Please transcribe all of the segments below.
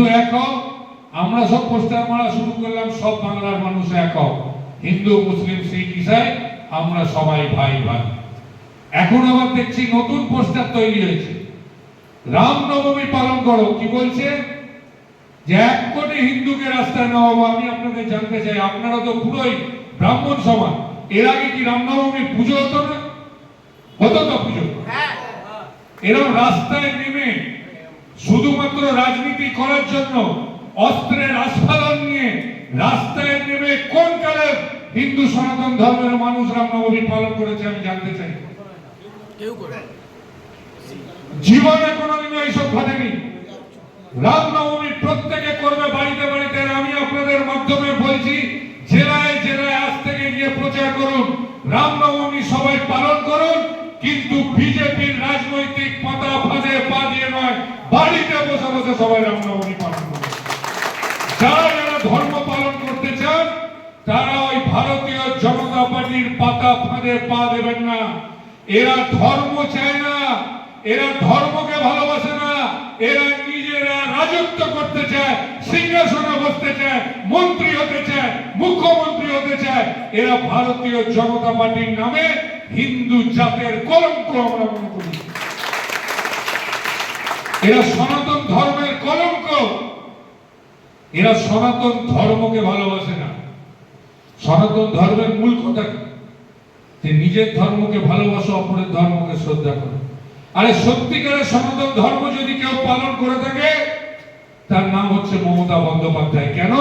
হিন্দু এক হও আমরা সব পোস্টার মারা শুরু করলাম সব বাংলার মানুষ এক হও। হিন্দু মুসলিম শিখ ইসাই আমরা সবাই ভাই ভাই। এখন আবার দেখছি নতুন পোস্টার তৈরি হয়েছে। রামনবমী পালন করো কি বলছে? যে এক কোটি হিন্দুকে রাস্তায় নেওয়াবো আমি আপনাদের জানতে চাই আপনারা তো পুরোই ব্রাহ্মণ সমাজ। এর আগে কি রামনবমী পুজো হতো না? হতো তো পুজো? এরকম রাস্তায় নেমে শুধুমাত্র রাজনীতি করার জন্য অস্ত্রের আস্ফালন নিয়ে রাস্তায় নেমে কোন কালে হিন্দু সনাতন ধর্মের মানুষ রামনবমী পালন করেছে আমি জানতে চাই। জীবনে কোনোদিনও এইসব ঘটেনি। রামনবমী প্রত্যেকে করবে বাড়িতে বাড়িতে আমি আপনাদের মাধ্যমে বলছি জেলায় জেলায় আজ থেকে গিয়ে প্রচার করুন। রামনবমী সবাই পালন করুন কিন্তু বিজেপির রাজনৈতিক পাতা ফাঁদে বাড়িতে বসে বসে সবাই রামনবমী পালন করুন যারা যারা ধর্ম পালন করতে চান, তারা ওই ভারতীয় জনতা পার্টির পাতা ফাঁদে পা দেবেন না। এরা ধর্ম চায় না, এরা ধর্মকে ভালোবাসে না, এরা নিজেরা রাজত্ব করতে চায়, সিংহাসনে বসতে চায়, মন্ত্রী হতে চায়, মুখ্যমন্ত্রী হতে চায়। এরা ভারতীয় জনতা পার্টির নামে হিন্দু জাতের কলঙ্ক আমরা মনে করি। এরা সনাতন ধর্মের কলঙ্ক। এরা সনাতন ধর্মকে ভালোবাসে না। সনাতন ধর্মের মূল কথা কি? যে নিজের ধর্মকে ভালোবাসো, অপরের ধর্মকে শ্রদ্ধা করো। আরে সত্যিকারের সনাতন ধর্ম যদি কেউ পালন করে থাকে, তার নাম হচ্ছে মমতা বন্দ্যোপাধ্যায়। কেন?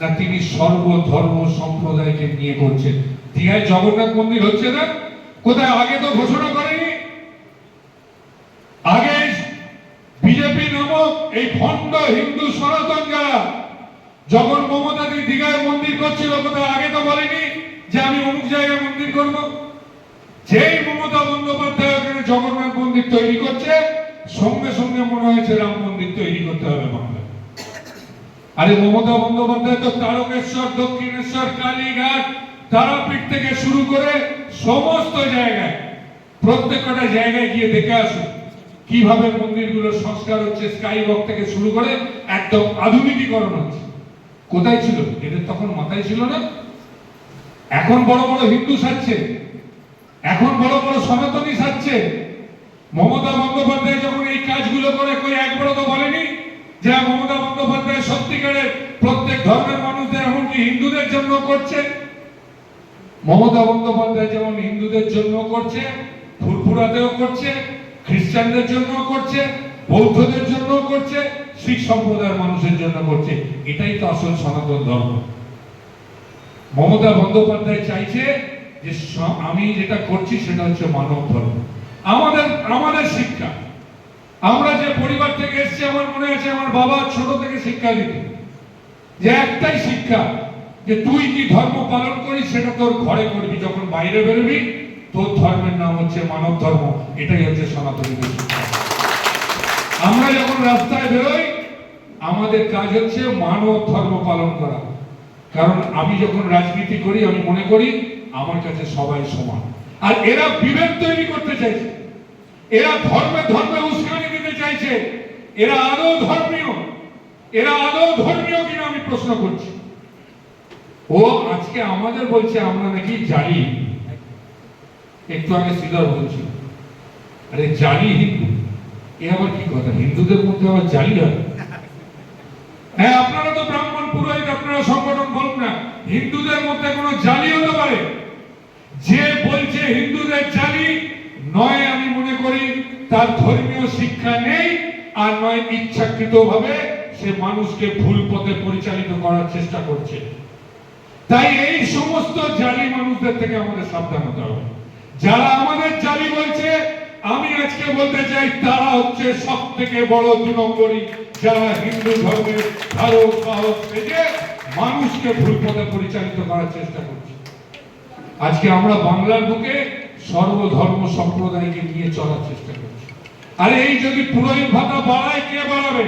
না তিনি সর্বধর্ম সম্প্রদায়কে নিয়ে করছেন। দীঘায় জগন্নাথ মন্দির হচ্ছে না? কোথায়? আগে তো ঘোষণা করেনি এই ভণ্ড হিন্দু সনাতন যারা, যখন মমতা দি দীঘায় মন্দির করছিল, কোথায় আগে তো বলেনি যে আমি অমুক জায়গায় মন্দির করব? যেই মমতা বন্দ্যোপাধ্যায় ওখানে জগন্নাথ মন্দির তৈরি করছে, সঙ্গে সঙ্গে মনে হয়েছে রাম মন্দির তৈরি করতে হবে বাংলায় আরে মমতা বন্দ্যোপাধ্যায় তো তারকেশ্বর, দক্ষিণেশ্বর, কালীঘাট, তারাপীঠ থেকে শুরু করে সমস্ত জায়গায়, প্রত্যেকটা জায়গায় গিয়ে দেখে আসুন। কীভাবে মন্দিরগুলো সংস্কার হচ্ছে স্কাই ওয়াক থেকে শুরু করে একদম আধুনিকীকরণ হচ্ছে। কোথায় ছিল? এদের তখন মাথায় ছিল না। এখন বড় বড় হিন্দু সাজছে। এখন বড় বড় সনাতনী সাজছে। মমতা বন্দ্যোপাধ্যায় যখন এই কাজগুলো করে, কই একবারও তো বলেনি যে মমতা বন্দ্যোপাধ্যায় সত্যিকারের প্রত্যেক ধর্মের মানুষদের, এমনকি হিন্দুদের জন্য করছে। মমতা বন্দ্যোপাধ্যায় যেমন হিন্দুদের জন্য করছে, ফুরফুরাতেও করছে খ্রিস্টানদের জন্য করছে, বৌদ্ধদের জন্য করছে, শিখ সম্প্রদায়ের মানুষের জন্য করছে। এটাই তো আসল সনাতন ধর্ম। মমতা বন্দ্যোপাধ্যায় চাইছে যে আমি যেটা করছি সেটা হচ্ছে মানব ধর্ম। আমাদের আমাদের শিক্ষা। আমরা যে পরিবার থেকে এসেছি, আমার মনে আছে আমার বাবা ছোট থেকে শিক্ষা দিত। যে একটাই শিক্ষা, যে তুই কি ধর্ম পালন করিস সেটা তোর ঘরে করবি, যখন বাইরে বেরোবি তোর ধর্মের নাম হচ্ছে মানব ধর্ম, এটাই হচ্ছে শিক্ষা আমরা যখন রাস্তায় বেরোই, আমাদের কাজ হচ্ছে মানব ধর্ম পালন করা। কারণ আমি যখন রাজনীতি করি, আমি মনে করি আমার কাছে সবাই সমান। আর এরা বিভেদ তৈরি করতে চাইছে। এরা ধর্মে ধর্মে উস্কানি দিতে চাইছে। এরা আদৌ ধর্মীয়? এরা আদৌ ধর্মীয় কিনা আমি প্রশ্ন করছি। ও আজকে আমাদের বলছে, আমরা নাকি জালি একটু আগে শ্রীধর বলছিল আরে জালি হিন্দু। এ আবার কি কথা? হিন্দুদের মধ্যে আবার জালি হয় হ্যাঁ আপনারা তো ব্রাহ্মণ, পুরোহিত, আপনারা সংগঠন বলুন না। হিন্দুদের মধ্যে কোনো জালি হতে পারে? যে বলছে হিন্দুদের জালি নয় আমি মনে করি তার ধর্মীয় শিক্ষা নেই আর নয় ইচ্ছাকৃত ভাবে সে মানুষকে ভুল পথে পরিচালিত করার চেষ্টা করছে। তাই এই সমস্ত জালি মানুষদের থেকে আমাদের সাবধান হতে হবে। যারা আমাদের জালি বলছে আমি আজকে বলতে চাই, তারা হচ্ছে সব থেকে বড় দু নম্বরই যারা হিন্দু ধর্মের ধারক বাহক থেকে মানুষকে ভুল পথে পরিচালিত করার চেষ্টা করছে। আজকে আমরা বাংলার বুকে সর্বধর্ম সম্প্রদায়কে নিয়ে চলার চেষ্টা করছি। আরে এই যদি পুরোহিত ভাতা বাড়ায়, কে বাড়াবে?